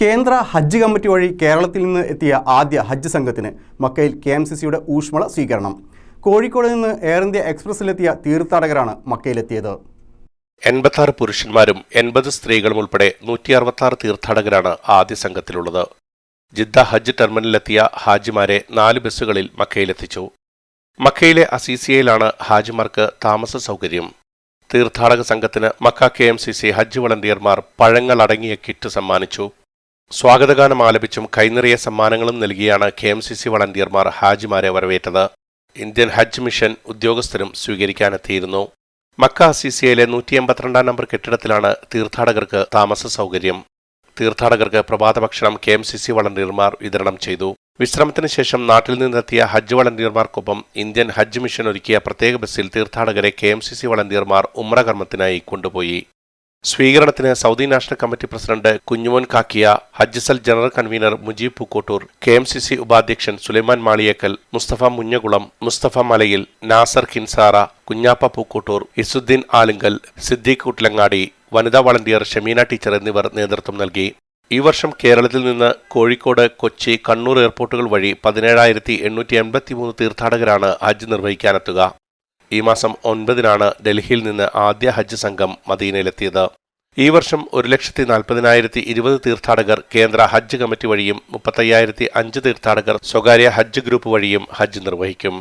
കേന്ദ്ര ഹജ്ജ് കമ്മിറ്റി വഴി കേരളത്തിൽ നിന്ന് എത്തിയ ആദ്യ ഹജ്ജ് സംഘത്തിന് മക്കയിൽ കെ എം സി സിയുടെ ഊഷ്മള സ്വീകരണം. കോഴിക്കോട് നിന്ന് എയർ ഇന്ത്യ എക്സ്പ്രസിലെത്തിയ തീർത്ഥാടകരാണ് മക്കയിലെത്തിയത്. എൺപത്തി പുരുഷന്മാരും എൺപത് സ്ത്രീകളും ഉൾപ്പെടെ നൂറ്റി അറുപത്തി തീർത്ഥാടകരാണ് ആദ്യ സംഘത്തിലുള്ളത്. ജിദ്ദ ഹജ്ജ് ടെർമിനലിലെത്തിയ ഹാജിമാരെ നാല് ബസ്സുകളിൽ മക്കയിലെത്തിച്ചു. മക്കയിലെ അസീസിയയിലാണ് ഹാജിമാർക്ക് താമസ സൗകര്യം. തീർത്ഥാടക സംഘത്തിന് Mecca K M C C ഹജ്ജ് വളണ്ടിയർമാർ പഴങ്ങൾ അടങ്ങിയ കിറ്റ് സമ്മാനിച്ചു. സ്വാഗതഗാനം ആലപിച്ചും കൈനിറിയ സമ്മാനങ്ങളും നൽകിയാണ് കെ എം സി സി വളണ്ടിയർമാർ ഹാജിമാരെ വരവേറ്റത്. ഇന്ത്യൻ ഹജ്ജ് മിഷൻ ഉദ്യോഗസ്ഥരും സ്വീകരിക്കാനെത്തിയിരുന്നു. മക്ക അസീസിയയിലെ നൂറ്റി എൺപത്തിരണ്ടാം നമ്പർ കെട്ടിടത്തിലാണ് തീർത്ഥാടകർക്ക് താമസ സൗകര്യം. തീർത്ഥാടകർക്ക് പ്രഭാത ഭക്ഷണം കെ എം സി സി വളണ്ടിയർമാർ വിതരണം ചെയ്തു. വിശ്രമത്തിന് ശേഷം നാട്ടിൽ നിന്നെത്തിയ ഹജ്ജ് വളണ്ടിയർമാർക്കൊപ്പം ഇന്ത്യൻ ഹജ്ജ് മിഷൻ ഒരുക്കിയ പ്രത്യേക ബസ്സിൽ തീർത്ഥാടകരെ കെ എം സി സി വളണ്ടിയർമാർ ഉമ്ര കർമ്മത്തിനായി കൊണ്ടുപോയി. സ്വീകരണത്തിന് Saudi national committee president Kunjumon Kakkiya ഹജ്ജസൽ general convener Mujeeb Pookkottur K M C C ഉപാധ്യക്ഷൻ സുലൈമാൻ മാളിയേക്കൽ മുസ്തഫ മുഞ്ഞകുളം മുസ്തഫ മലയിൽ നാസർ കിൻസാറ കുഞ്ഞാപ്പ പൂക്കോട്ടൂർ ഇസുദ്ദീൻ ആലുങ്കൽ സിദ്ദീഖ് കുട്ടിലങ്ങാടി വനിതാ വളണ്ടിയർ ഷമീന ടീച്ചർ എന്നിവർ നേതൃത്വം നൽകി. ഈ വർഷം കേരളത്തിൽ നിന്ന് കോഴിക്കോട് കൊച്ചി കണ്ണൂർ എയർപോർട്ടുകൾ വഴി പതിനേഴായിരത്തി എണ്ണൂറ്റി എൺപത്തിമൂന്ന് തീർത്ഥാടകരാണ് ഹജ്ജ് നിർവഹിക്കാനെത്തുക. ഈ മാസം ഒൻപതിനാണ് ഡൽഹിയിൽ നിന്ന് ആദ്യ ഹജ്ജ് സംഘം മദീനയിലെത്തിയത്. ഈ വർഷം ഒരു ലക്ഷത്തി നാൽപ്പതിനായിരത്തി ഇരുപത് തീർത്ഥാടകർ കേന്ദ്ര ഹജ്ജ് കമ്മിറ്റി വഴിയും മുപ്പത്തയ്യായിരത്തി അഞ്ച് തീർത്ഥാടകർ സ്വകാര്യ ഹജ്ജ് ഗ്രൂപ്പ് വഴിയും ഹജ്ജ് നിർവഹിക്കും.